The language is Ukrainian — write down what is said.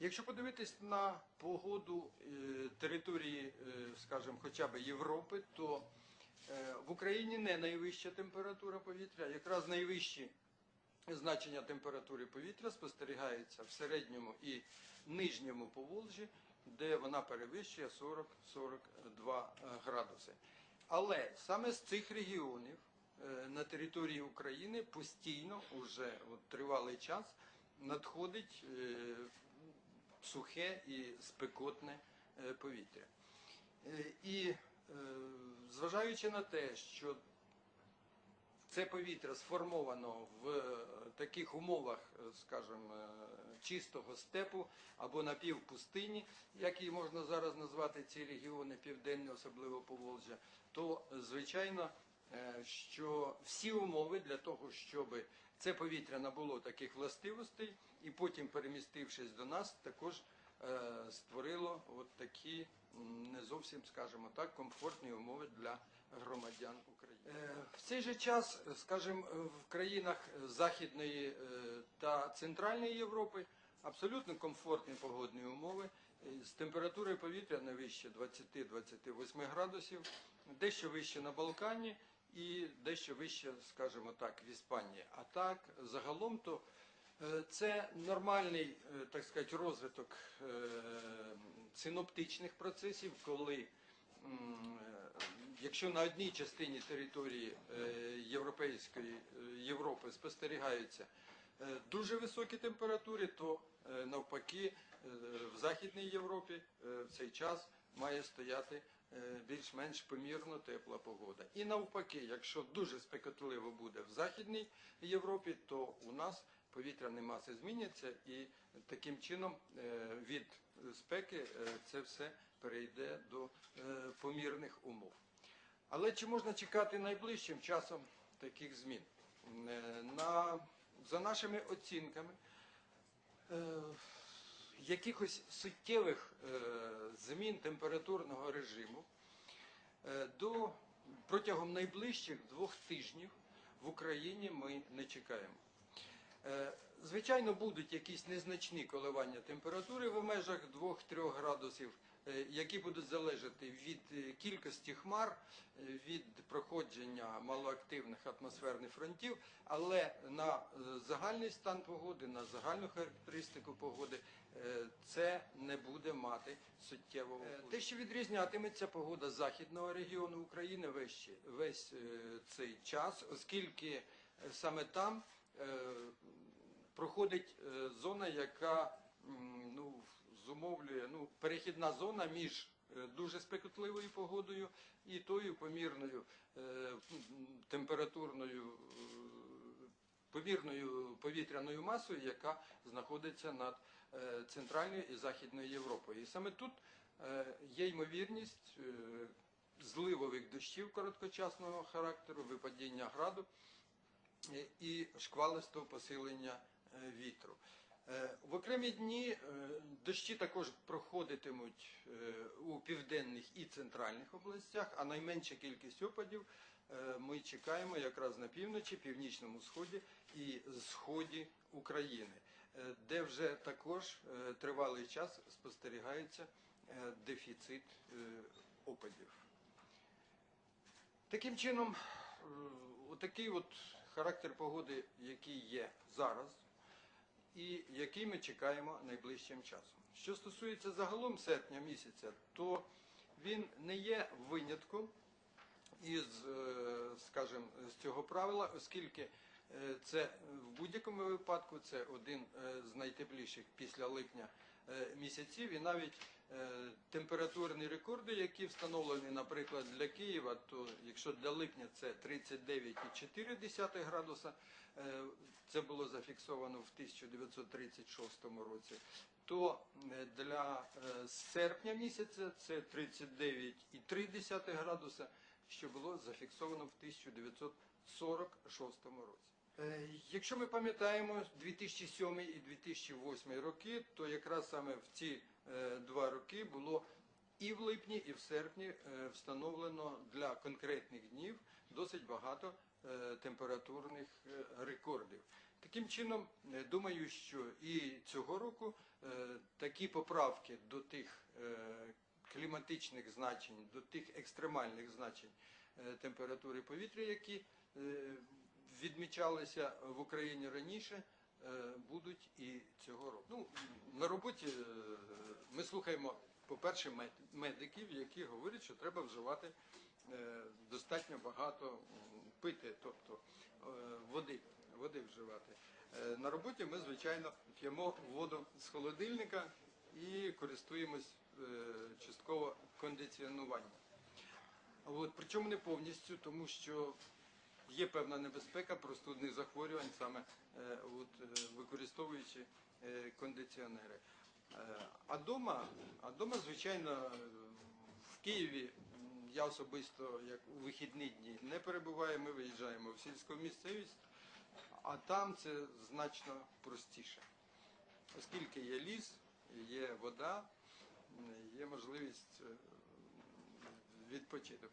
Якщо подивитись на погоду е, території, е, скажімо, хоча б Європи, то е, в Україні не найвища температура повітря, якраз найвищі значення температури повітря спостерігається в середньому і нижньому Поволжі, де вона перевищує 40-42 градуси. Але саме з цих регіонів на території України постійно, уже от тривалий час, надходить сухе і спекотне е, повітря. Е, І е, зважаючи на те, що це повітря сформовано в таких умовах, скажімо, чистого степу або напівпустині, як її можна зараз назвати ці регіони південні, особливо Поволжя, то звичайно, що всі умови для того, щоб це повітря набуло таких властивостей і потім, перемістившись до нас, також е, створило от такі не зовсім, скажімо так, комфортні умови для громадян України. Е, В цей же час, е, скажімо, е, в країнах е, Західної е, та Центральної Європи абсолютно комфортні погодні умови е, з температурою повітря не вище 20-28 градусів, дещо вище на Балкані і дещо вище, скажімо так, в Іспанії. А так, загалом то Е, Це нормальний, е, так сказати, розвиток е, синоптичних процесів, коли якщо на одній частині території Європейської Європи спостерігаються дуже високі температури, то навпаки в Західній Європі в цей час має стояти більш-менш помірно тепла погода. І навпаки, якщо дуже спекотливо буде в Західній Європі, то у нас повітряні маси зміняться і таким чином е, від спеки е, це все перейде до е, помірних умов. Але чи можна чекати найближчим часом таких змін? Е, На, за нашими оцінками, е, якихось суттєвих е, змін температурного режиму е, до протягом найближчих двох тижнів в Україні ми не чекаємо. Е, Звичайно, будуть якісь незначні коливання температури в межах 2-3 градусів, які будуть залежати від е, кількості хмар, е, від проходження малоактивних атмосферних фронтів, але на е, загальний стан погоди, на загальну характеристику погоди е, це не буде мати суттєвого впливу. Те, що відрізнятиметься погода західного регіону України весь, весь е, цей час, оскільки е, саме там е, проходить е, зона, яка ну, зумовлює ну, перехідна зона між е, дуже спекотливою погодою і тою помірною е, температурною е, помірною повітряною масою, яка знаходиться над Центральною і Західною Європою. І саме тут є ймовірність зливових дощів короткочасного характеру, випадіння граду і шквалистого посилення вітру. Е, В окремі дні е, дощі також проходитимуть е, у південних і центральних областях, а найменша кількість опадів ми чекаємо якраз на півночі, північному сході і сході України, де вже також тривалий час спостерігається дефіцит опадів. Таким чином, отакий от характер погоди, який є зараз, і який ми чекаємо найближчим часом. Що стосується загалом серпня місяця, то він не є винятком із, е, скажімо, з цього правила, оскільки е, це в будь-якому випадку це один е, з найтепліших після липня місяців, і навіть е, температурні рекорди, які встановлені, наприклад, для Києва, то якщо для липня це 39,4 градуса, е, це було зафіксовано в 1936 році, то е, для е, серпня місяця це 39,3 градуса, що було зафіксовано в 1946 році. Е, Якщо ми пам'ятаємо 2007 і 2008 роки, то якраз саме в ці е, два роки було і в липні, і в серпні е, встановлено для конкретних днів досить багато температурних рекордів. Таким чином, думаю, що і цього року такі поправки до тих кліматичних значень, до тих екстремальних значень температури повітря, які відмічалися в Україні раніше, е, будуть і цього року. Ну, на роботі е, ми слухаємо, по-перше, медиків, які говорять, що треба вживати е, достатньо багато пити, тобто води, води вживати. На роботі ми, звичайно, п'ємо воду з холодильника і користуємось частково кондиціонуванням. От, причому не повністю, тому що є певна небезпека простудних захворювань, саме е, от, е, використовуючи е, кондиціонери. А дома, а дома, звичайно, в Києві я особисто як у вихідні дні не перебуваю, ми виїжджаємо в сільську місцевість, а там це значно простіше. Оскільки є ліс, є вода, є можливість відпочити.